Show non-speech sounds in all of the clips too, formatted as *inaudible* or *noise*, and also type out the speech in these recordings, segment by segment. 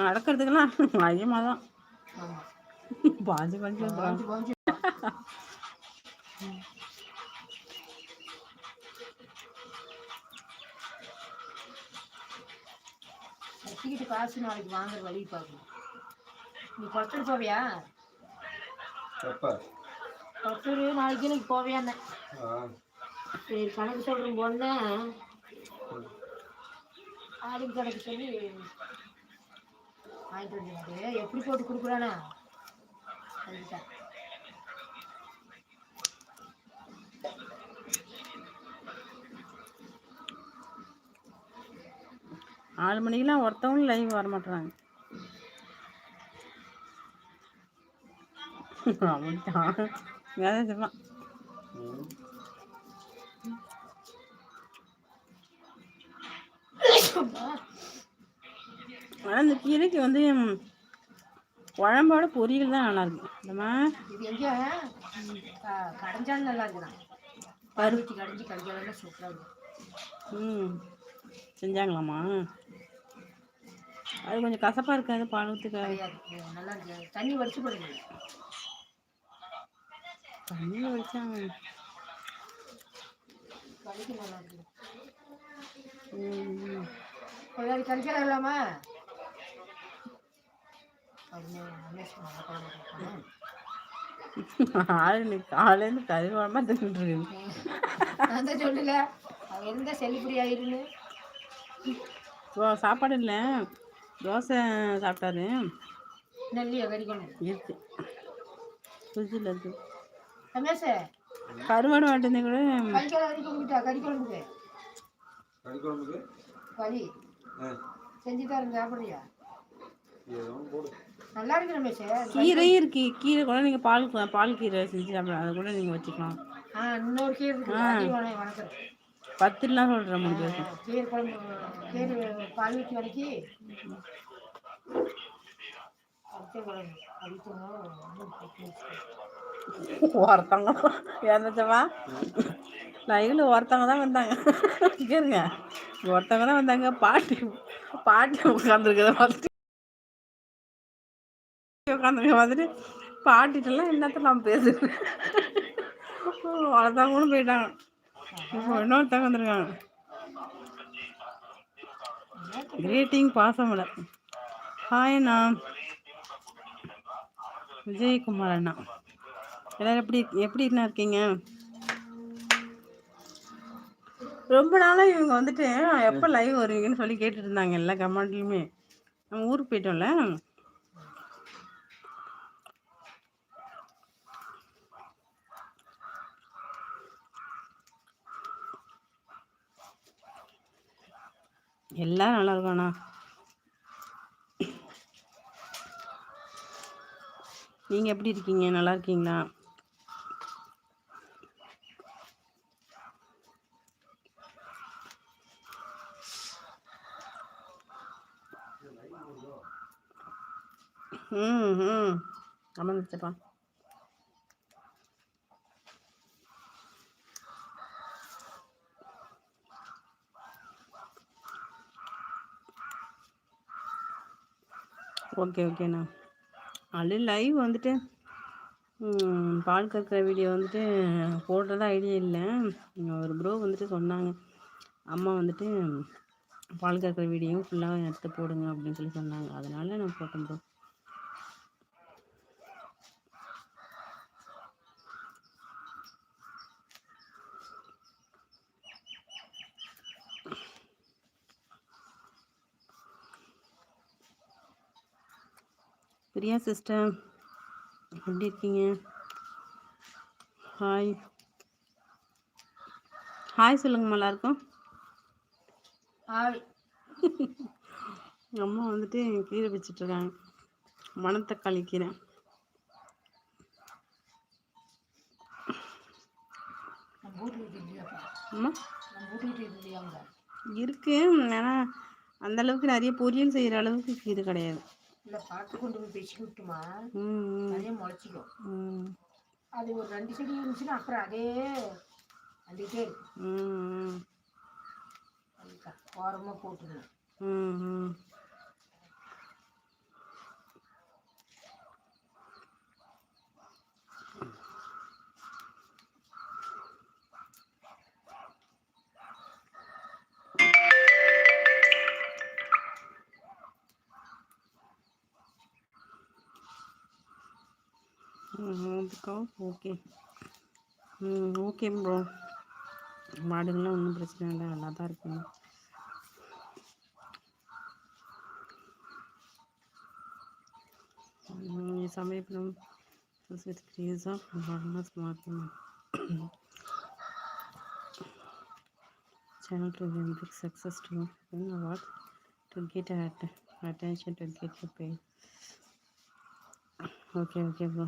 நடக்கிறதுக்கெல்லாம் அதிகமாக தான் பாஞ்சு பாஞ்சு பாஞ்சு பாஞ்சு டிக்கெட்டு காசு நாளைக்கு வாங்குற வழி பார்க்கணும் நீ கொத்தூர் போவியா? கொத்தூர் நாளைக்கு எனக்கு போவியான்னு சரி கணக்கு சொல்கிறேன் பொண்ணு. ஆளுக்கு கணக்கு சொல்லி வாங்கிட்டு வந்தீங்க எப்படி போட்டு கொடுக்குறானா? அதுதான் நாலு மணிக்கெல்லாம் ஒருத்தவங்களும் லைவ் வர மாட்டுறாங்க அப்படித்தான் வேலை செய்வான் ஆனால் இந்த கீரைக்கு வந்து குழம்போட பொரியல் தான் நல்லா இருக்கு இந்தம்மா இது எங்கே? கடைஞ்சாலும் நல்லா இருக்குதான் பருவத்தி கடைஞ்சி கடைஞ்சாலும் சூப்பராக இருக்கும். ம் செஞ்சாங்களாம்மா? அது கொஞ்சம் கசப்பாக இருக்காது பால் ஊற்றுக்க கிடையாது நல்லா இருக்கு. தண்ணி வடிச்சு போடுங்க. தண்ணி வச்சாங்க வலிக்கு நல்லா இருக்கு கடைஞ்சாலும் இல்லாமா அப்படின்னு ரமேஷ் நல்லா குழம்பு கொடுப்பாங்க. ஆள் காலையிலேருந்து கறி குழம்பா தின்னுட்டு தான் சொல்லல. எந்த செல்லுபடி ஆயிருன்னு சாப்பாடு இல்லை. தோசை சாப்பிட்டாரு. நெல்லியா கறிக்கணும் இருக்கு. ஃப்ரிட்ஜில் இருக்கு. ரமேஷ் கருவாடு வாட்டிருந்தே கூட. கறி குழம்புக்கு கறி குழம்புக்கு களி ஆ. செஞ்சு தரேன் சாப்பிட்றியா? போடு. நல்லா இருக்கு ரமேஷ் கீரையும் இருக்கு. கீரை கூட நீங்கள் பால் பால் கீரை செஞ்சு சாப்பிடலாம் அதை கூட நீங்கள் வச்சுக்கலாம். இன்னொரு கீரை இருக்கு. பத்துலாம் சொல்கிறேன் மூணு பேருக்கு. கீரை குழம்பு கீரை பால் அடிக்கணும் ஒருத்தவங்க இறந்துச்சவா லைவில் ஒருத்தவங்க தான் வந்தாங்க. கேளுங்க. ஒருத்தவங்க தான் வந்தாங்க. பாட்டி பாட்டி உட்காந்துருக்கத பார்த்துட்டு உட்காந்துருக்க பார்த்துட்டு பாட்டிட்டெல்லாம் என்னத்த நான் பேசுறேன் கூட போயிட்டாங்க. இப்போ இன்னொருத்தவங்க வந்திருக்காங்க கிரீட்டிங் பாசமலை ஹாய் அண்ணா. விஜயகுமார் அண்ணா. எல்லாரும் எப்படி எப்படி என்ன இருக்கீங்க? ரொம்ப நாளாக இவங்க வந்துட்டு எப்போ லைவ் வருவீங்கன்னு சொல்லி கேட்டுட்டு இருந்தாங்க எல்லா கமெண்ட்லையுமே. நம்ம ஊருக்கு போயிட்டோம்ல. எல்லாம் நல்லா இருக்கோண்ணா நீங்கள் எப்படி இருக்கீங்க? நல்லா இருக்கீங்களா? ம் ம். அமர்ந்துச்சப்பா ஓகே ஓகேண்ணா. அது லைவ் வந்துட்டு பால் கறக்கிற வீடியோ வந்துட்டு போடுறதா ஐடியா இல்லை. ஒரு ப்ரோ வந்துட்டு சொன்னாங்க. அம்மா வந்துட்டு பால் கறக்கிற வீடியோ ஃபுல்லாக எடுத்து போடுங்க அப்படின்னு சொல்லி சொன்னாங்க. அதனால நான் போட்டேன் ப்ரோ பிரியா சிஸ்டர் எப்படி இருக்கீங்க? ஹாய் ஹாய் சொல்லுங்கம்மா எல்லாருக்கும். எங்கள் *laughs* அம்மா வந்துட்டு கீரை வச்சிட்ருக்காங்க மணத்தக்காளி கீரை. இருக்கு ஆனால் அந்த அளவுக்கு நிறைய பொரியல் செய்கிற அளவுக்கு கீரை கிடையாது. இல்லை பார்த்து கொண்டு போய் பேசி விட்டுமா? அதே முளைச்சிக்கும் ம். அது ஒரு ரெண்டு செடி இருந்துச்சுன்னா அப்புறம் அதே வந்துகிட்டே இருக்கு ம் ம். அதுக்கா ஓரமாக போட்டுருங்க ஓ ஓகே ம் ஓகே ப்ரோ மாடுங்கள்லாம் ஒன்றும் பிரச்சனை இல்லை நல்லா தான் இருக்குங்க ம், Samayapuram with grace of smart channel to win big success to win award to get at attention to get the pay. Okay okay bro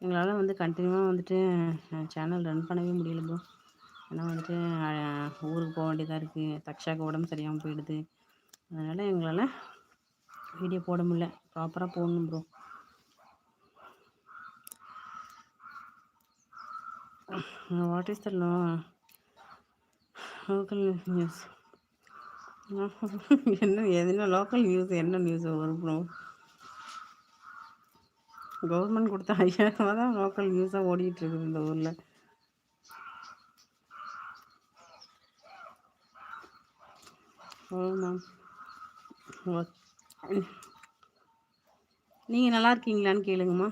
எங்களால் வந்து கண்டினியூவாக வந்துட்டு சேனல் ரன் பண்ணவே முடியல ப்ரோ ஏன்னா வந்துட்டு ஊருக்கு போக வேண்டியதாக இருக்குது தக்ஷாக்கு உடம்பு சரியாமல் போயிடுது. அதனால் எங்களால் வீடியோ போட முடியல. ப்ராப்பராக போடணும் bro what is the lo local news என்ன எதுனா லோக்கல் நியூஸ் என்ன நியூஸ் வரும் ப்ரோ கவர்மெண்ட் கொடுத்த ஐயாயிரம் ரூபா தான் லோக்கல் நியூஸாக ஓடிட்டு இருக்குது இந்த ஊரில். மேம் நீங்கள் நல்லா இருக்கீங்களான்னு கேளுங்கம்மா.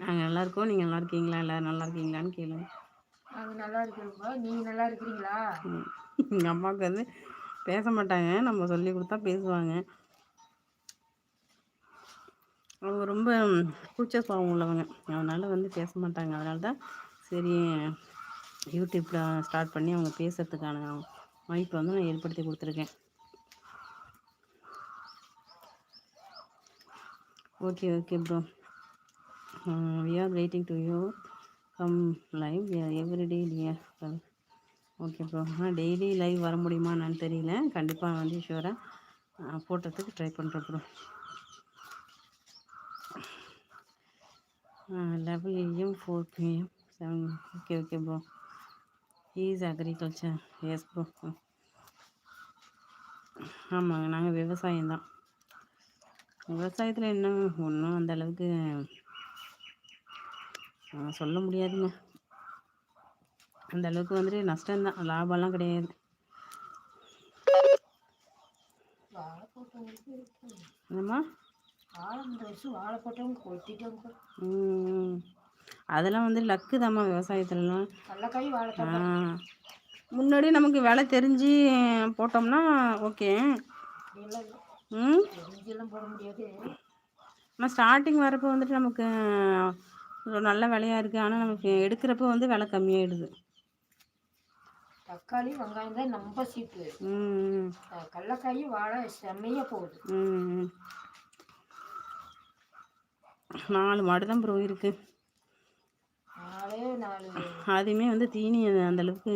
நாங்கள் நல்லா இருக்கோம் நீங்கள் நல்லா இருக்கீங்களா? எல்லோரும் நல்லா இருக்கீங்களான்னு கேளுங்க. நாங்கள் நல்லா இருக்கிறோம்ப்பா நீங்கள் நல்லா இருக்கிறீங்களா எங்கள் அம்மாவுக்கு வந்து பேச மாட்டாங்க. நம்ம சொல்லி கொடுத்தா பேசுவாங்க. அவங்க ரொம்ப கூச்ச சுவாபம் உள்ளவங்க. அதனால் வந்து பேச மாட்டாங்க. அதனால தான் சரி யூடியூப்பில் ஸ்டார்ட் பண்ணி அவங்க பேசுகிறதுக்கான வாய்ப்பை வந்து நான் ஏற்படுத்தி கொடுத்துருக்கேன். Okay okay bro we are waiting to you come live everyday dear okay bro ஆனால் டெய்லி லைவ் வர முடியுமா என்னன்னு தெரியல. கண்டிப்பாக வந்து ஷுவராக போட்டதுக்கு ட்ரை பண்ணுறேன் bro level AM four PM seven okay okay bro is agriculture yes bro ஆமாங்க நாங்கள் விவசாயம் தான் விவசாயத்தில் என்ன ஒன்றும் அந்த அளவுக்கு சொல்ல முடியாதுங்க அந்த அளவுக்கு வந்துட்டு நஷ்டம்தான் லாபம்லாம் கிடையாது என்னம்மா அதெல்லாம் வந்து லக்கு தாம்மா விவசாயத்துலலாம். முன்னாடி நமக்கு விலை தெரிஞ்சு போட்டோம்னா ஓகே. ம்? ஆனால் ஸ்டார்டிங் வரப்போ வந்துட்டு நமக்கு நல்ல விலையாக இருக்குது ஆனால் நமக்கு எடுக்கிறப்ப வந்து விலை கம்மியாயிடுது. தக்காளி வெங்காயம் தான் ரொம்ப சீப்பு. ம் கடலக்காய் வாழை செம்மையாக போகுது. ம் நாலு மாடு தான் ப்ரோ இருக்குது அதுவுமே வந்து தீனி அந்த அளவுக்கு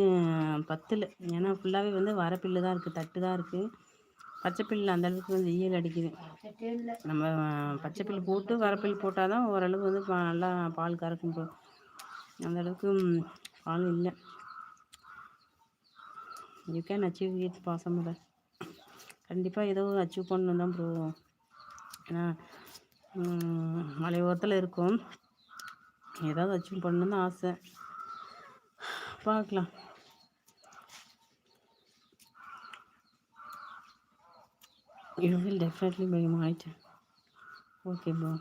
பத்தல. ஏன்னா ஃபுல்லாகவே வந்து வரப்பில்லு தான் இருக்குது தட்டு தான் இருக்குது பச்சை பில்லு அந்த அளவுக்கு வந்து ஈயல் அடிக்குது. நம்ம பச்சை பில்லு போட்டு வரப்பில் போட்டால் தான் ஓரளவு வந்து நல்லா பால் கறக்கும் ப்ரோ அந்த அளவுக்கு பால் இல்லை. யூ கேன் அச்சீவ் இட் பாசமில்ல கண்டிப்பாக ஏதோ அச்சீவ் பண்ணணும் தான் ப்ரோ ஏன்னா மலை மலையோரத்தில் இருக்கும். ஏதாவது அச்சீவ் பண்ணணும்னு ஆசை. பார்க்கலாம். யூ வில் டெஃபினெட்லி பை மாயிட்டு ஓகே ப்ரோ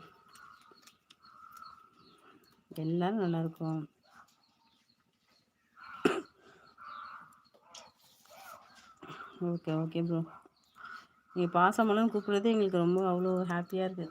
எல்லோரும் நல்லாயிருக்கும் ஓகே ஓகே ப்ரோ நீங்கள் பாசமெல்லாம் கூப்பிட்றது எங்களுக்கு ரொம்ப அவ்வளோ ஹாப்பியாக இருக்குது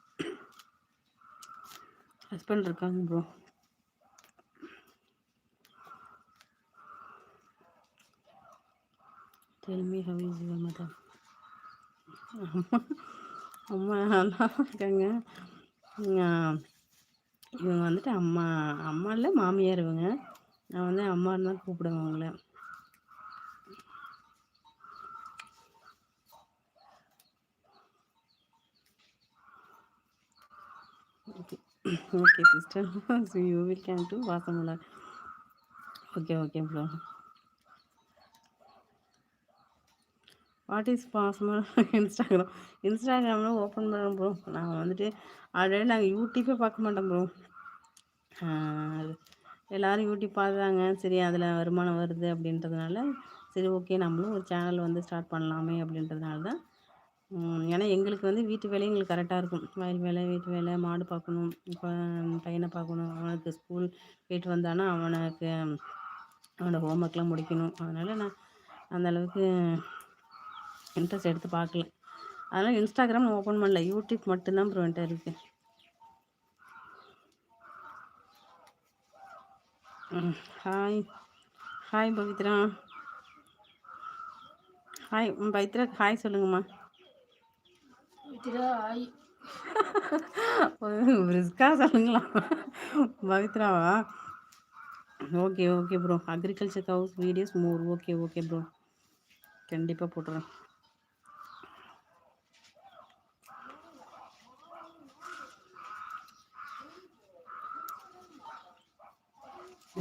ஹஸ்பண்ட் இருக்காங்க bro tell me how is your mother அம்மா அம்மா நல்லா இருக்காங்க. இவங்க வந்துட்டு அம்மா அம்மா இல்லை மாமியார் இவங்க. நான் வந்து அம்மான்னு தான் கூப்பிடுவேன் அவங்கள. Okay sister so you will can to வாசமுலா okay okay bro what is possible Instagram இன்ஸ்டாகிராமில் ஓப்பன் பண்ணுறோம் ப்ரோ நான் வந்துட்டு ஆல்ரெடி நாங்கள் யூடியூப்பே பார்க்க மாட்டோம் ப்ரோ எல்லோரும் யூடியூப் பார்க்குறாங்க. சரி அதில் வருமானம் வருது அப்படின்றதுனால சரி ஓகே நம்மளும் ஒரு சேனல் வந்து ஸ்டார்ட் பண்ணலாமே அப்படின்றதுனால தான் ஏன்னா எங்களுக்கு வந்து வீட்டு வேலையும் எங்களுக்கு கரெக்டாக இருக்கும். வயல் வேலை வீட்டு வேலை மாடு பார்க்கணும் இப்போ பையனை பார்க்கணும் அவனுக்கு ஸ்கூல் போயிட்டு வந்தானா அவனுக்கு அவனோட ஹோம் ஒர்க்லாம் முடிக்கணும். அதனால் நான் அந்தளவுக்கு இன்ட்ரெஸ்ட் எடுத்து பார்க்கல. அதனால் இன்ஸ்டாகிராம் நான் ஓப்பன் பண்ணல. யூடியூப் மட்டும்தான் ப்ரோ என்கிட்ட இருக்குது hi hi Pavithra. Hi Pavithra hi சொல்லுங்கம்மா. பவித்ரா ஆய் ரிஸ்கா சொல்லுங்களா பவித்ராவா? Okay okay bro agriculture house videos more okay okay bro கண்டிப்பாக போட்டுறேன்.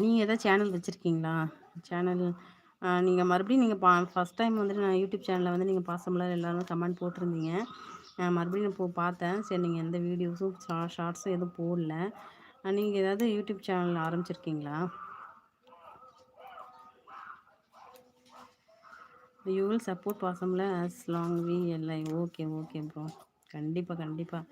நீங்கள் எதாவது சேனல் வச்சுருக்கீங்களா? சேனல் நீங்கள் மறுபடியும் நீங்கள் பா ஃபஸ்ட் டைம் வந்துட்டு நான் யூடியூப் சேனலில் வந்து நீங்கள் பாசமலர் எல்லோரும் கமெண்ட் போட்டிருந்தீங்க. மறுபடியும் இப்போ பார்த்தேன். சரி நீங்கள் எந்த வீடியோஸும் ஷா ஷார்ட்ஸும் எதுவும் போடல. நீங்கள் ஏதாவது யூடியூப் சேனல் ஆரம்பிச்சிருக்கீங்களா? யூ வில் சப்போர்ட் பாசமில் as long we LI okay okay bro கண்டிப்பாக கண்டிப்பாக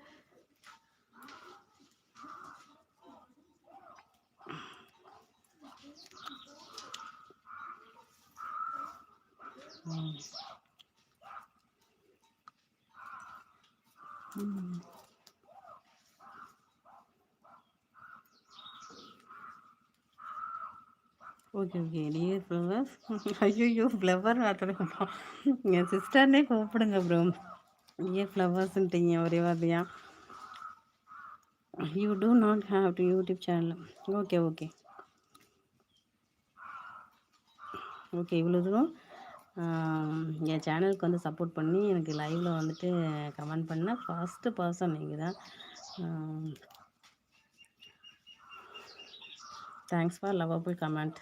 ஓகே ஓகே. டியர் ஃப்ளவர்ஸ் ஐயோ ஃப்ளவர் என் சிஸ்டர்னே கூப்பிடுங்க ப்ரோ ஏ ஃப்ளவர்ஸ்ன்ட்டீங்க ஒரே வார்த்தையா? You do not have to YouTube channel okay okay okay இவ்வளோ தூரம். என் சேனலுக்கு வந்து சப்போர்ட் பண்ணி எனக்கு லைவில் வந்துட்டு கமெண்ட் பண்ண ஃபஸ்ட்டு பர்சன் நீங்கள் தான். Thanks for lovable comment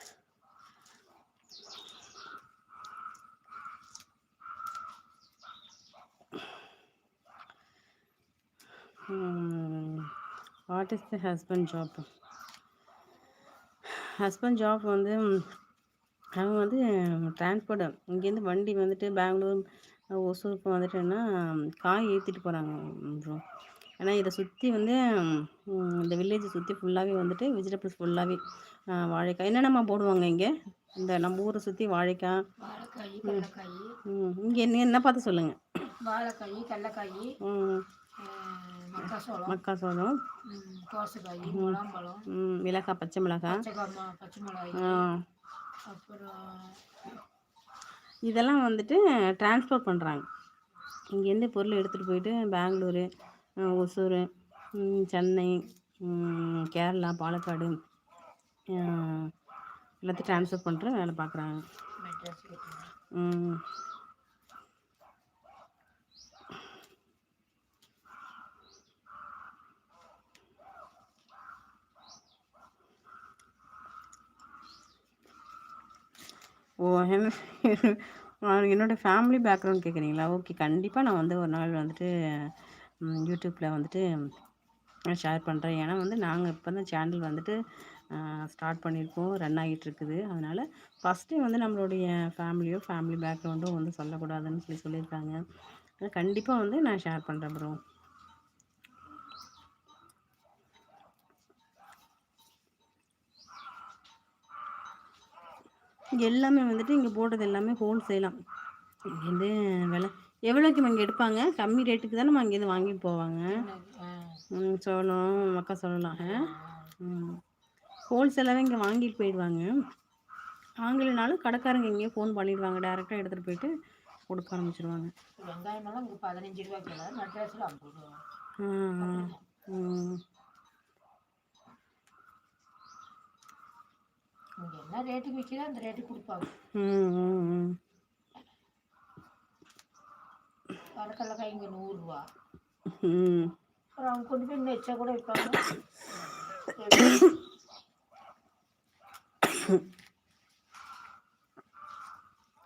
what is the husband job husband job வந்து அவங்க வந்து டிரான்ஸ்போர்ட் இங்கேருந்து வண்டி வந்துட்டு பெங்களூர் ஒசூருக்கு வந்துட்டுன்னா காய் ஏற்றிட்டு போகிறாங்க ப்ரோ ஏன்னா இதை சுற்றி வந்து இந்த வில்லேஜை சுற்றி ஃபுல்லாகவே வந்துட்டு வெஜிடபிள்ஸ் ஃபுல்லாகவே வாழைக்காய் என்னென்னம்மா போடுவாங்க இங்கே? இந்த நம்ம ஊரை சுற்றி வாழைக்காய் இங்கே என்ன என்ன பார்த்து சொல்லுங்கள் வாழைக்காய் கடலைக்காய் ம், மக்காசோளம் தோசைக்காய் மிளகாய் பச்சை மிளகாய் இதெல்லாம் வந்துட்டு டிரான்ஸ்போர்ட் பண்ணுறாங்க இங்கேருந்து பொருள் எடுத்துகிட்டு போயிட்டு பெங்களூரு ஒசூர் சென்னை கேரளா பாலக்காடு எல்லாத்தையும் ட்ரான்ஸ்ஃபர் பண்ணுற வேலை பார்க்குறாங்க. ஓ என்ன? என்னோடய ஃபேமிலி பேக்ரவுண்ட் கேட்குறீங்களா ஓகே கண்டிப்பாக நான் வந்து ஒரு நாள் வந்துட்டு யூடியூப்பில் வந்துட்டு ஷேர் பண்ணுறேன் ஏன்னா வந்து நாங்கள் இப்போ தான் சேனல் வந்துட்டு ஸ்டார்ட் பண்ணியிருக்கோம் ரன் ஆகிட்டு இருக்குது. அதனால் ஃபஸ்ட்டு வந்து நம்மளுடைய ஃபேமிலியோ ஃபேமிலி பேக்ரவுண்டோ வந்து சொல்லக்கூடாதுன்னு சொல்லி சொல்லியிருக்காங்க. கண்டிப்பாக வந்து நான் ஷேர் பண்ணுறேன் ப்ரோ எல்லாமே வந்துட்டு இங்கே போடுறது எல்லாமே ஹோல்சேலாம் இங்கேருந்து விலை எவ்வளோக்கு இங்கே எடுப்பாங்க? கம்மி ரேட்டுக்கு தானே அங்கேருந்து வாங்கிட்டு போவாங்க. சோளம் மக்கா சொல்லலாம் ஆ. ம். ஹோல்சேலாகவே இங்கே வாங்கிட்டு போயிடுவாங்க. வாங்கலைனாலும் கடைக்காரங்க இங்கேயே ஃபோன் பண்ணிடுவாங்க. டேரெக்டாக எடுத்துகிட்டு போயிட்டு கொடுக்க ஆரம்பிச்சிருவாங்க. வெங்காயமெல்லாம் பதினஞ்சு ரூபா கிலோ மெட்ராஸில் ஐம்பது ரூபா ஆ, ஆ. ம் இங்கே என்ன ரேட்டுக்கு விற்கிறோ அந்த ரேட்டுக்கு கொடுப்பாங்க. ம் வடக்கடலக்காய் இங்கே நூறுரூவா ம். அப்புறம் அவங்க கொண்டு போய் எச்சா கூட விற்பாங்க.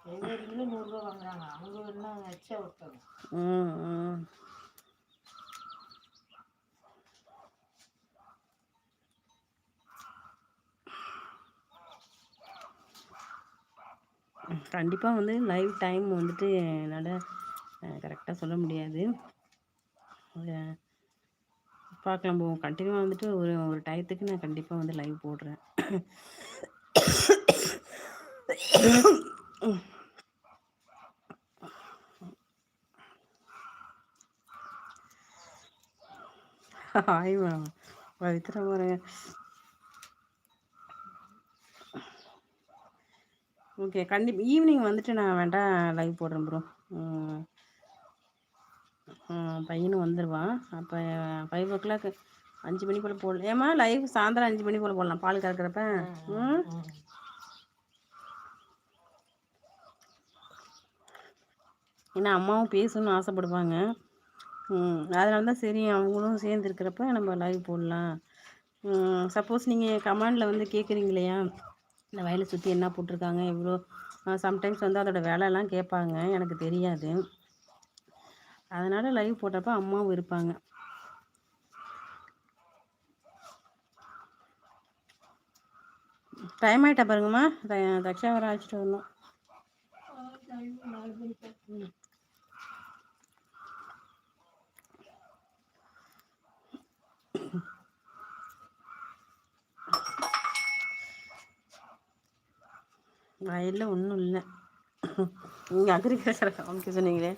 ஒவ்வொரு கிலோ நூறுரூவா வாங்குறாங்க. அவங்க என்ன எச்சா விற்பாங்க. கண்டிப்பாக வந்து லைவ் டைம் வந்துட்டு என்னால் கரெக்டாக சொல்ல முடியாது. பார்க்கலாம் போவோம் கண்டினியூவாக வந்துட்டு ஒரு ஒரு டயத்துக்கு நான் கண்டிப்பாக வந்து லைவ் போடுறேன். ஹாய் மேம் பவித்ரா போகிறேன் ஓகே கண்டிப்பாக ஈவினிங் வந்துட்டு நான் வேண்டாம் லைவ் போடுறேன் ப்ரோ பையனும் வந்துடுவான் அப்போ ஃபைவ் ஓ கிளாக் அஞ்சு மணி போல் போடலாம். ஏம்மா லைவ் சாயந்தரம் அஞ்சு மணி போல் போடலாம் பால் கறக்கிறப்ப? ம். ஏன்னா அம்மாவும் பேசணும்னு ஆசைப்படுவாங்க. அதனால தான் சரி அவங்களும் சேர்ந்துருக்கிறப்ப நம்ம லைவ் போடலாம். சப்போஸ் நீங்கள் கமெண்டில் வந்து கேட்குறீங்க இல்லையா? இந்த வயலை சுற்றி என்ன போட்டிருக்காங்க எவ்வளோ சம்டைம்ஸ் வந்து அதோட விலைலாம் கேட்பாங்க எனக்கு தெரியாது. அதனால் லைவ் போட்டப்போ அம்மாவும் இருப்பாங்க. டைம் ஆகிட்டா பாருங்கம்மா. த- தக்ஷா வர அழைச்சிட்டு வரணும். வயலில் ஒன்றும் இல்லை. நீங்கள் அக்ரிகல்ச்சரை காமிக்க சொன்னீங்களே.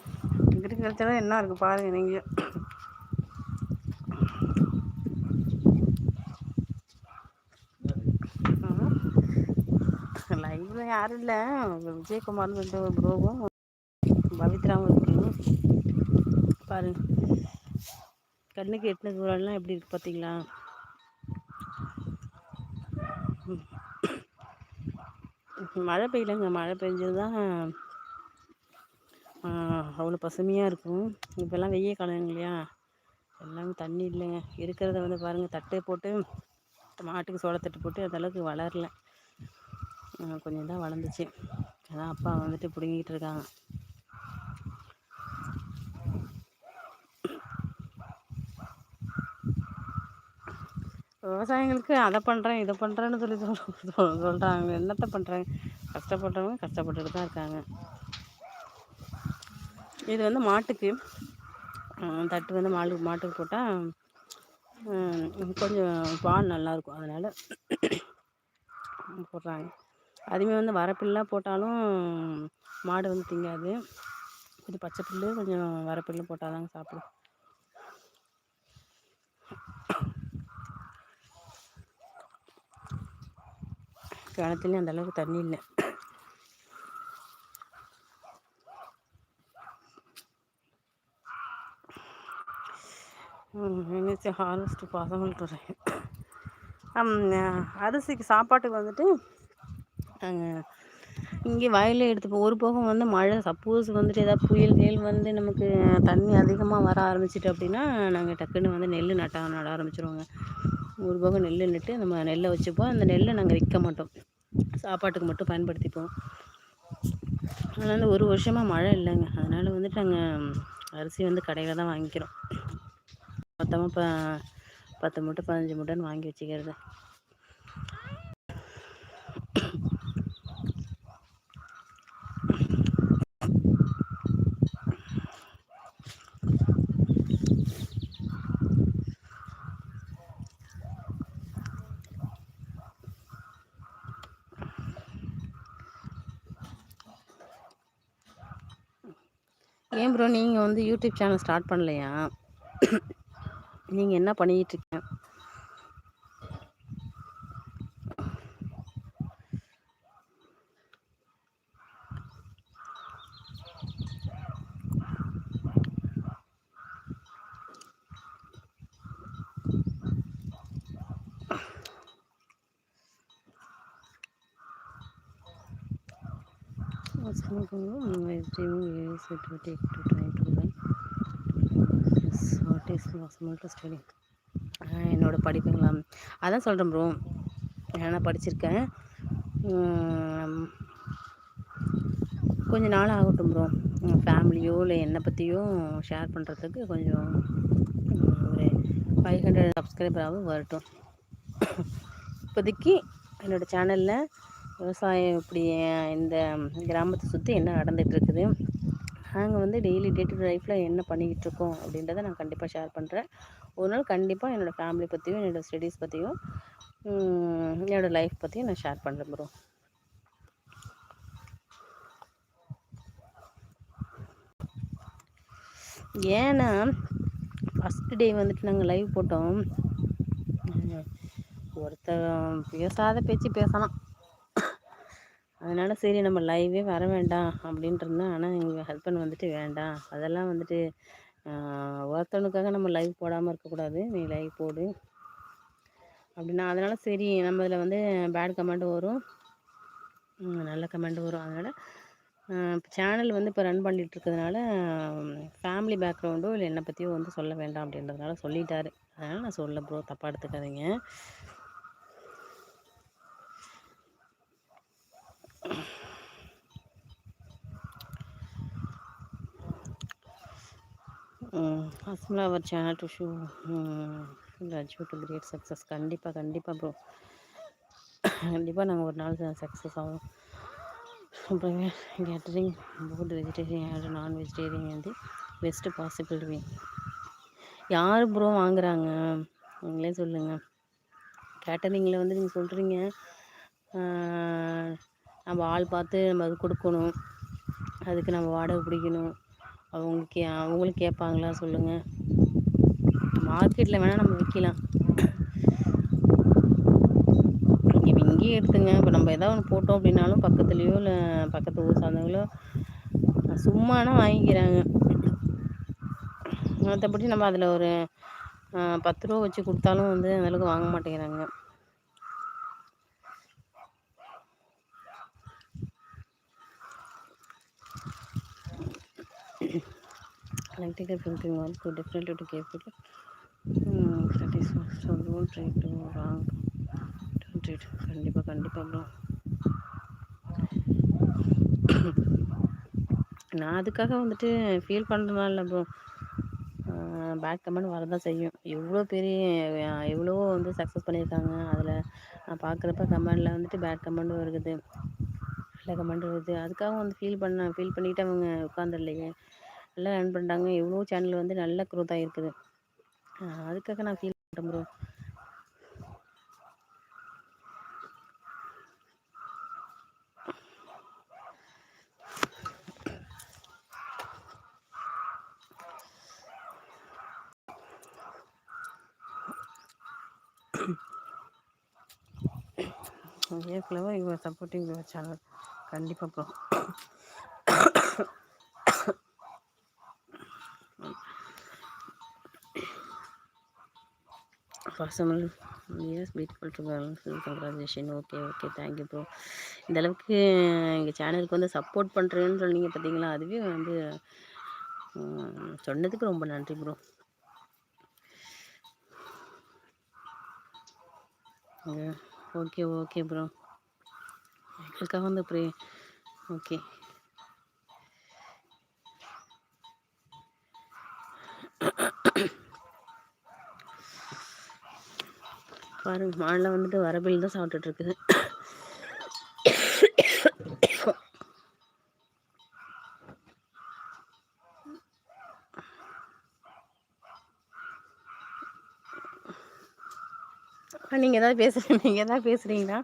அக்ரிகல்ச்சராக என்ன இருக்குது பாருங்கள் நீங்கள் லைவில் யாரும் இல்லை. விஜயகுமார்னு சொல்லிட்டு ஒரு ப்ரோவும் பவித்ராவும் இருக்கு. பாருங்க. கண்ணுக்கு எட்டின தூரம்லாம் எப்படி இருக்கு பார்த்தீங்களா மழை பெய்யலைங்க. மழை பெஞ்சது தான் அவ்வளோ பசுமையாக இருக்கும். இப்போல்லாம் வெய்ய காலம் இல்லையா எல்லாமே தண்ணி இல்லைங்க. இருக்கிறத வந்து பாருங்கள் தட்டை போட்டு மாட்டுக்கு சோளத்தட்டு போட்டு அந்தளவுக்கு வளரல. கொஞ்சம் தான் வளர்ந்துச்சு. அதான் அப்பா வந்துட்டு பிடுங்கிட்டு இருக்காங்க. விவசாயிங்களுக்கு அதை பண்ணுறேன் இதை பண்ணுறேன்னு சொல்லி சொல் சொல்கிறாங்க என்னத்தை பண்ணுறாங்க கஷ்டப்படுறவங்க கஷ்டப்பட்டுட்டு தான் இருக்காங்க. இது வந்து மாட்டுக்கு தட்டு வந்து மாடு மாட்டுக்கு போட்டால் கொஞ்சம் பால் நல்லாயிருக்கும். அதனால் போடுறாங்க. அதுவுமே வந்து வரப்பில்லாம் போட்டாலும் மாடு வந்து திங்காது. இது பச்சை புல்லு கொஞ்சம் வரப்பில்லு போட்டால் தாங்க சாப்பிடும். கிணத்துலையும் அந்தளவுக்கு தண்ணி இல்லை. எங்கேச்சு ஹார்வெஸ்ட் பசங்கள்ட்ட வரேன் அரிசிக்கு சாப்பாட்டுக்கு வந்துட்டு நாங்கள் இங்கே வயலில் எடுத்துப்போம் ஒரு போகம் வந்து மழை சப்போஸ் வந்துட்டு ஏதாவது புயல் நெல் வந்து நமக்கு தண்ணி அதிகமாக வர ஆரம்பிச்சிட்டு அப்படின்னா நாங்கள் டக்குன்னு வந்து நெல் நட்ட நட ஆரம்பிச்சிருவோங்க. ஒரு போகம் நெல் நட்டு நம்ம நெல்லை வச்சுப்போம். அந்த நெல்லை நாங்கள் விற்க மாட்டோம். சாப்பாட்டுக்கு மட்டும் பயன்படுத்திப்போம். அதனால் வந்து ஒரு வருஷமாக மழை இல்லைங்க. அதனால் வந்துட்டு நாங்கள் அரிசி வந்து கடையில் தான் வாங்கிக்கிறோம். மொத்தமாக இப்போ பத்து மூட்டை பதினஞ்சு மூட்டைன்னு வாங்கி வச்சுக்கிறது. ஏன் ப்ரோ நீங்கள் வந்து யூடியூப் சேனல் ஸ்டார்ட் பண்ணலையா? நீங்கள் என்ன பண்ணிக்கிட்டு இருக்கீங்க? என்னோட படிப்புங்களா அதான் சொல்கிறேன் ப்ரோ நான் படிச்சிருக்கேன் கொஞ்சம் நாள் ஆகட்டும் ப்ரோ ஃபேமிலியோ இல்லை என்னை பற்றியோ ஷேர் பண்ணுறதுக்கு கொஞ்சம் ஒரு ஃபைவ் ஹண்ட்ரட் சப்ஸ்கிரைபராகவும் வரட்டும் இப்போதைக்கு என்னோடய சேனலில் விவசாயம் இப்படி இந்த கிராமத்தை சுற்றி என்ன நடந்துகிட்ருக்குது? இருக்குது நாங்கள் வந்து டெய்லி டே டு லைஃப்பில் என்ன பண்ணிக்கிட்டு இருக்கோம் அப்படின்றத நான் கண்டிப்பாக ஷேர் பண்ணுறேன் ஒரு நாள் கண்டிப்பாக என்னோடய ஃபேமிலி பற்றியும் என்னோடய ஸ்டடீஸ் பற்றியும் என்னோடய லைஃப் பற்றியும் நான் ஷேர் பண்ணுறேன் ப்ரோ ஏன்னா ஃபஸ்ட்டு டே வந்துட்டு நாங்கள் லைவ் போட்டோம். ஒருத்தர் பேசாத பேச்சு பேசலாம். அதனால் சரி நம்ம லைவே வர வேண்டாம் அப்படின்ட்டு இருந்தேன் ஆனால் எங்கள் ஹஸ்பண்ட் வந்துட்டு வேண்டாம். அதெல்லாம் வந்துட்டு ஒருத்தவனுக்காக நம்ம லைவ் போடாமல் இருக்கக்கூடாது. நீ லைவ் போடு. அப்படின்னா அதனால் சரி நம்ம இதில் வந்து பேட் கமெண்ட் வரும். நல்ல கமெண்ட் வரும். அதனால் சேனல் வந்து இப்போ ரன் பண்ணிகிட்டு இருக்கிறதுனால ஃபேமிலி பேக்ரவுண்டோ இல்லை என்னை பற்றியோ வந்து சொல்ல வேண்டாம் அப்படின்றதுனால சொல்லிட்டாரு. அதனால் நான் சொல்ல ப்ரோ தப்பாக எடுத்துக்காதீங்க. அஸ்மலா our channel to sure achieve to great success கண்டிப்பாக கண்டிப்பாக ப்ரோ கண்டிப்பாக நாங்கள் ஒரு நாள் சக்ஸஸ் ஆகும் அப்புறமே catering both vegetarian and non vegetarian வந்து பெஸ்ட்டு பாசிபிள் வே யார் ப்ரோ வாங்குகிறாங்க நீங்களே சொல்லுங்கள் கேட்டரிங்கில் வந்து நீங்கள் சொல்கிறீங்க நம்ம ஆள் பார்த்து நம்ம அது கொடுக்கணும். அதுக்கு நம்ம வாடகை பிடிக்கணும். அவங்க கே அவங்களும் கேட்பாங்களா சொல்லுங்கள் மார்க்கெட்டில் வேணால் நம்ம விற்கலாம் இங்கே இங்கேயே எடுத்துங்க. இப்போ நம்ம எதாவது ஒன்று போட்டோம் அப்படின்னாலும் பக்கத்துலேயோ இல்லை பக்கத்து ஊர் சார்ந்தவங்களோ சும்மானா வாங்கிக்கிறாங்க. மற்றபடி நம்ம அதில் ஒரு பத்து ரூபா வச்சு கொடுத்தாலும் வந்து அந்தளவுக்கு வாங்க மாட்டேங்கிறாங்க. Electrical printing one so definitely to careful hmm, that is so don't try to wrong. Don't it கண்டிப்பாக கண்டிப்பாக ப்ரோ நான் அதுக்காக வந்துட்டு ஃபீல் பண்ணுறதுனால இல்லை ப்ரோ பேட் கமெண்ட் வரதான் செய்யும். எவ்வளோ பெரிய எவ்வளோ வந்து சக்ஸஸ் பண்ணியிருக்காங்க அதில் நான் பார்க்குறப்ப கமெண்டில் வந்துட்டு பேட் கமெண்ட் வருது. நல்ல கமெண்ட் வருது. அதுக்காக வந்து ஃபீல் பண்ண ஃபீல் பண்ணிவிட்டு அவங்க உட்காந்துடலையே நல்லா ரன் பண்ணிட்டாங்க. எவ்வளோ சேனல் வந்து நல்ல க்ரோத் ஆகிருக்குது அதுக்காக நான் ஃபீல் பண்ணுறேன் bro a flower you supporting your channel கண்டிப்பாக bro personal yes beautiful to congratulation okay okay thank you bro இந்த அளவுக்கு எங்கள் சேனலுக்கு வந்து சப்போர்ட் பண்ணுறேன்னு சொன்னீங்க பார்த்தீங்களா அதுவே வந்து சொன்னதுக்கு ரொம்ப நன்றி ப்ரோ ஓகே ஓகே ப்ரோ எங்களுக்காக வந்து ப்ரே ஓகே பாருங்க மாடல வந்துட்டு வரபில் தான் சாப்பிட்டுட்டு இருக்குது நீங்கள் ஏதாவது பேசுகிறீங்க நீங்கள் ஏதாவது பேசுகிறீங்களா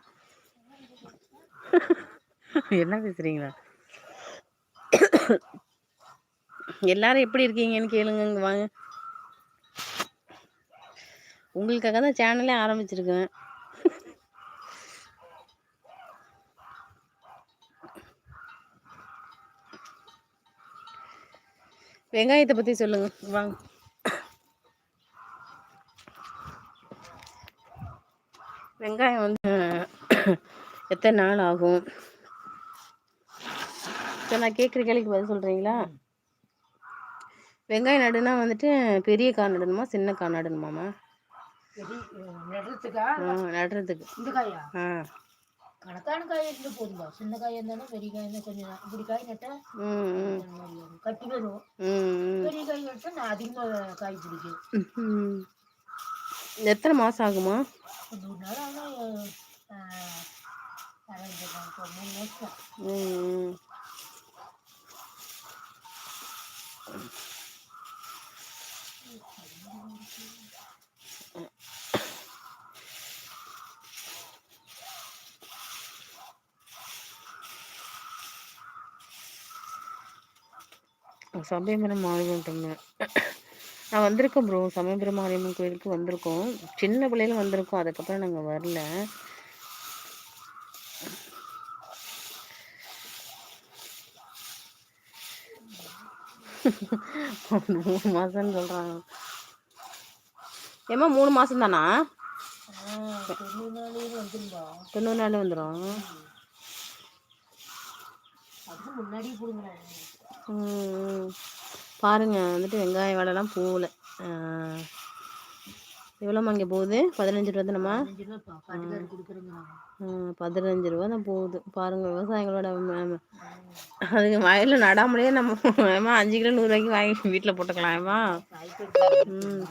என்ன பேசுகிறீங்களா எல்லாரும் எப்படி இருக்கீங்கன்னு கேளுங்க இங்க வாங்க. உங்களுக்காக தான் சேனலே ஆரம்பிச்சிருக்கேன். வெங்காயத்தை பற்றி சொல்லுங்க. வாங்க. வெங்காயம் வந்து எத்தனை நாள் ஆகும்? சரி நான் கேட்குற கேள்விக்கு பதில் சொல்கிறீங்களா வெங்காயம் நடுனா வந்துட்டு பெரிய கார் நடணுமா சின்ன காய் நடணுமாம்மா? நடுறதுக்கா? இந்த காயா ஆ. கணக்கான காய் இருந்தால் போதும்பா. சின்ன காய் இருந்தாலும் பெரிய காய் இருந்தால் கொஞ்சம். இப்படி காய் நட்டா. கட்டி வரும் பெரிய காய் நட்டா நான் அதிகமாக காய் பிடிக்கும். எத்தனை மாதம் ஆகுமா? நூறு நாள் ஆனால் மூணு மாதம் சமயபுரம் மாரியம்மன் டெம்பிள் நான் வந்திருக்கோம் ப்ரோ சமயபுரம் மாரியம்மன் கோயிலுக்கு வந்திருக்கோம். சின்ன பிள்ளையில வந்திருக்கோம். அதுக்கப்புறம் நாங்கள் வரல. மூணு மாதம்னு சொல்கிறாங்க ஏம்மா மூணு மாதம் தானா தொண்ணூறு நாள் வந்துடும் அதுக்கு பாருங்க வந்துட்டு வெங்காய வேலைலாம் போகல. எவ்வளோம்மா இங்கே போகுது? பதினஞ்சு ரூபா தானம்மா? பதினஞ்சு ரூபா தான் போகுது. பாருங்க விவசாயிகளோட அதுக்கு வயலில் நடாமலே நம்ம ஏம்மா அஞ்சு கிலோ நூறுரூவாய்க்கு வாங்கி வீட்டில் போட்டுக்கலாம் ம்.